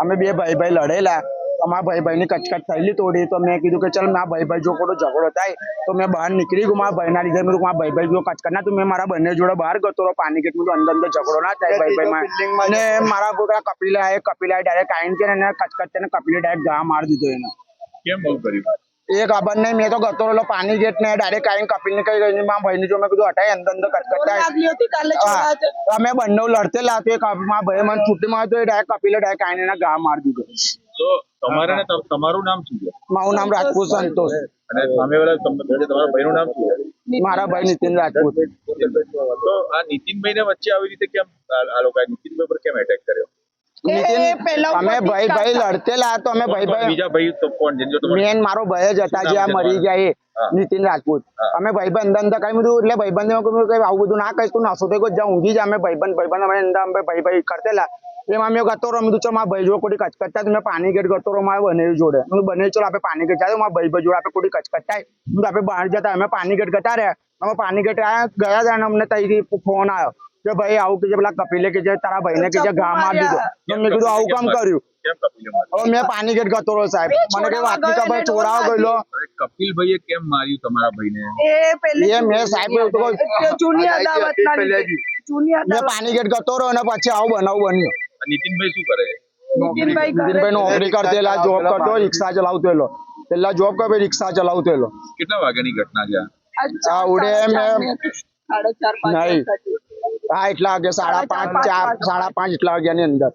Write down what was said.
અમે બે ભાઈ ભાઈ લડેલા. અમારા ભાઈ ભાઈ ની કચકચ થયેલી થોડી તો મેં કીધું કે ચાલ મારા ભાઈ ભાઈ જો કોઈ ઝઘડો થાય તો મેં બહાર નીકળી ગયું. મારા ભાઈના લીધે મેં મારા ભાઈ ભાઈ જો કચકચ ના તો મેં મારા બંને જોડે બહાર ગતો તો પાણી ગેટ અંદર અંદર ઝઘડો ના થાય ભાઈ ભાઈ માં અને મારા પોતા કપિલા એ કપિલા ડાયરેક્ટ આઈને છે ને કચકચ છે ને કપિલે ડાયરેક્ટ ગા મારી દીધો એને. કેમ બહુ કર્યું એ ખબર નહીં મેં તો ગતો રહેલો પાણી ગેટ ને ડાયરેક્ટ આવીને કપિલ ને કઈ ગઈ મારા ભાઈ ની જો મેં કીધું હટાય અંદર અંદર છોડા અમે બંને લડતેલા તો એક મારા ભાઈ મને છૂટી મારતો એ ડાયરેક્ટ કપિલે ડાયરેક્ટ આઈને એને ગા મારી દીધો. તો તમારે ને તમારું નામ શું છે? મારું નામ રાજપૂત સંતોષ. અને સામેવાળા તમારા ભાઈનું નામ શું મારા ભાઈ નીતિન રાજપૂત. તો આ નીતિનભાઈ ને વચ્ચે આવી રીતે કેમ આ આ નીતિનભાઈ પર કેમ એટેક પહેલા અમે ભાઈ ભાઈ લડતેલા તો અમે ભાઈ ભાઈ બીજા ભાઈ તો કોણ છે જો તમારે મેન મારો ભાઈ જ હતા જે આ મરી ગયા એ નીતિન રાજપૂત. અમે ભાઈબંધ અંદર અંદર કઈ બધું એટલે ભાઈબંધ આવું બધું ના કહીશ તું નસો તો જા ઊંઘી જા અમે ભાઈબંધ ભાઈબંધ અમે અંદર અમે ભાઈ ભાઈ કરતેલા. એમાં મેં ગતો રમી કીધું મારા ભાઈ જોડે કોઈ કચકચતા મેં પાણી ગેટ ગતો રહો મારા બને જોડે. હું બને ચલો આપણે પાણી ગેટ જાય મારા ભાઈ ભાઈ જોડે આપણે કોઈ કચકચતા હું આપણે બહાર જતા અમે પાણી ગેટ ગતા રહ્યા. અમે પાણી ગેટ ગયા ગયા હતા અને અમને ત્યાંથી ફોન આવ્યો. કે ભાઈ આવું કે જે પેલા કપિલે કે જે તારા ભાઈને કે મારી દીધો મેં કીધું આવું કામ કર્યું? કેમ કપિલે માર્યો? હવે મેં પાણી ગેટ ગતો રહ્યો સાહેબ. મને કઈ વાત ખબર? ચોરાવા ગયેલો. અરે કપિલભાઈએ કેમ માર્યું તમારા ભાઈને? એ પહેલે એ મેં સાહેબ તો કહું. એટલે જૂની અદાવત ના લીધે. જૂની મેં પાણી ગેટ ગતો રહ્યો અને પછી આવું બનાવ બન્યો. નીતિનભાઈ શું કરે? નીતિનભાઈ નોકરી કરતેલા જોબ કરતો રિક્ષા ચલાવતેલો પેલા જોબ કરે રિક્ષા ચલાવતેલો કેટલા વાગ્યાની ઘટના છે આ? આજ ચાર, આ ઉડે મેં- સાડા ચાર પાંચ. હા એટલા વાગે સાડા પાંચ ચાર સાડા પાંચ એટલા વાગ્યાની અંદર.